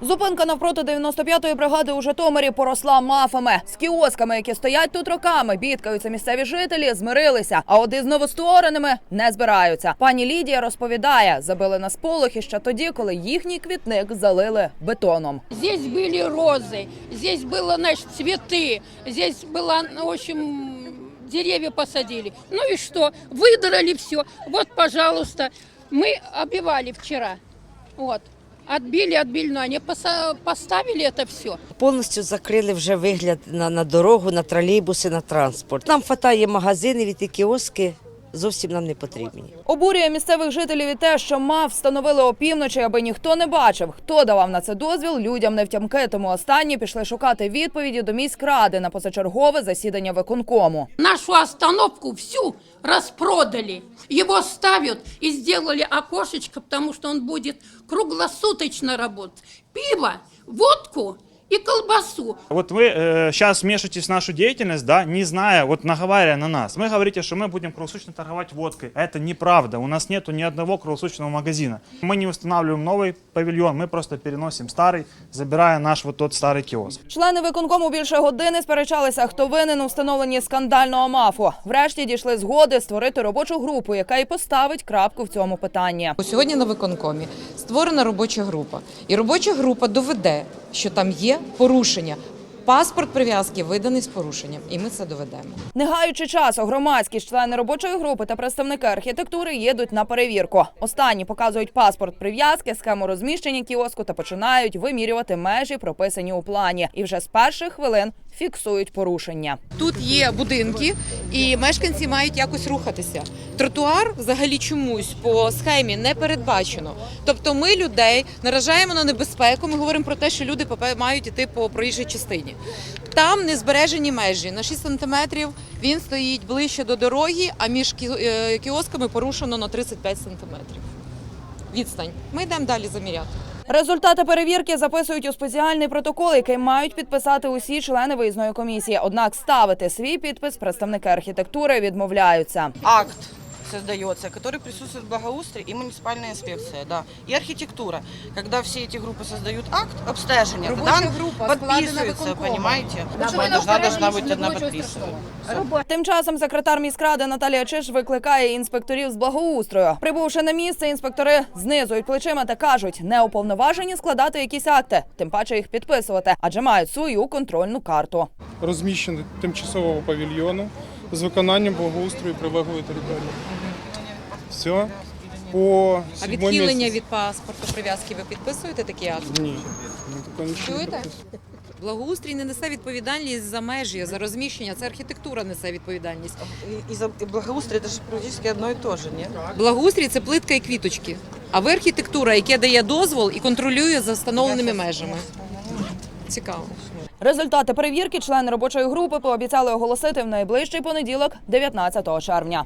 Зупинка навпроти 95-ї бригади у Житомирі поросла мафами. З кіосками, які стоять тут роками, бідкаються місцеві жителі, змирилися. А от із новоствореними не збираються. Пані Лідія розповідає, забили на сполохи ще тоді, коли їхній квітник залили бетоном. Здесь были розы, здесь было, значит, цветы, здесь было, ну, в общем, деревья посадили. Ну и что? Выдрали все. Вот, пожалуйста, мы обивали вчера. Вот. Отбили, отбили, они поставили это все. Повністю закрили вже вигляд на, на дорогу, на тролейбуси, на транспорт. Нам вистачає магазинів і ті кіоски зовсім нам не потрібні. Обурює місцевих жителів і те, що мав встановили опівночі, аби ніхто не бачив, хто давав на це дозвіл. Людям не втямки. Тому останні пішли шукати відповіді до міськради на позачергове засідання виконкому. Нашу остановку всю распродали. Его ставят и сделали окошечко, потому что он будет круглосуточно работать. Пиво, водку и колбасу. Вот вы сейчас вмешиваетесь в нашу деятельность, да, не зная, вот наговаривая на нас. Вы говорите, что мы будем круглосуточно торговать водкой. Это неправда. У нас нету ни одного круглосуточного магазина. Мы не устанавливаем новый павильон, мы просто переносим старый, забирая наш вот тот старый киоск. Члени виконкому більше години сперечалися, хто винен у встановленні скандального мафу. Врешті дійшли згоди створити робочу групу, яка і поставить крапку в цьому питанні. Сьогодні на виконкомі створена робоча група, і робоча група доведе, що там є порушення. Паспорт прив'язки виданий з порушенням, і ми це доведемо. Не гаючи часу, громадські члени робочої групи та представники архітектури їдуть на перевірку. Останні показують паспорт прив'язки, схему розміщення кіоску та починають вимірювати межі, прописані у плані. І вже з перших хвилин фіксують порушення. Тут є будинки, і мешканці мають якось рухатися. Тротуар взагалі чомусь по схемі не передбачено. Тобто, ми людей наражаємо на небезпеку. Ми говоримо про те, що люди попе- мають іти по проїжджій частині. Там не збережені межі. На 6 сантиметрів він стоїть ближче до дороги, а між е, кіосками порушено на 35 сантиметрів. Відстань. Ми йдемо далі заміряти. Результати перевірки записують у спеціальний протокол, який мають підписати усі члени виїзної комісії. Однак ставити свій підпис представники архітектури відмовляються. акт создается, который присутствует в благоустрии и муниципальная инспекция, да, и архитектура. Когда все эти группы создают акт обстежения, тогда он подписывается, понимаете? Должна, должна быть одна подписывать. Тим часом секретар міськради Наталія Чиш викликає інспекторів з благоустрою. Прибувши на місце, інспектори знизують плечима та кажуть, не уповноважені складати якісь акти, тим паче їх підписувати, адже мають свою контрольну карту. розміщення тимчасового павільйону з виконанням благоустрою прилеглої території. Все. По А відхилення місяць- від паспорту прив'язки ви підписуєте такі акти? Ні, ми такого нічого не Чуєте? Благоустрій не несе відповідальність за межі, за розміщення. Це архітектура несе відповідальність. И, и за- и благоустрие это же практически одно и то же, нет? Благоустрій це плитка і квіточки. А ви архітектура, яка дає дозвол і контролює за встановленими межами. Цікаво. Результати перевірки члени робочої групи пообіцяли оголосити в найближчий понеділок, 19 червня.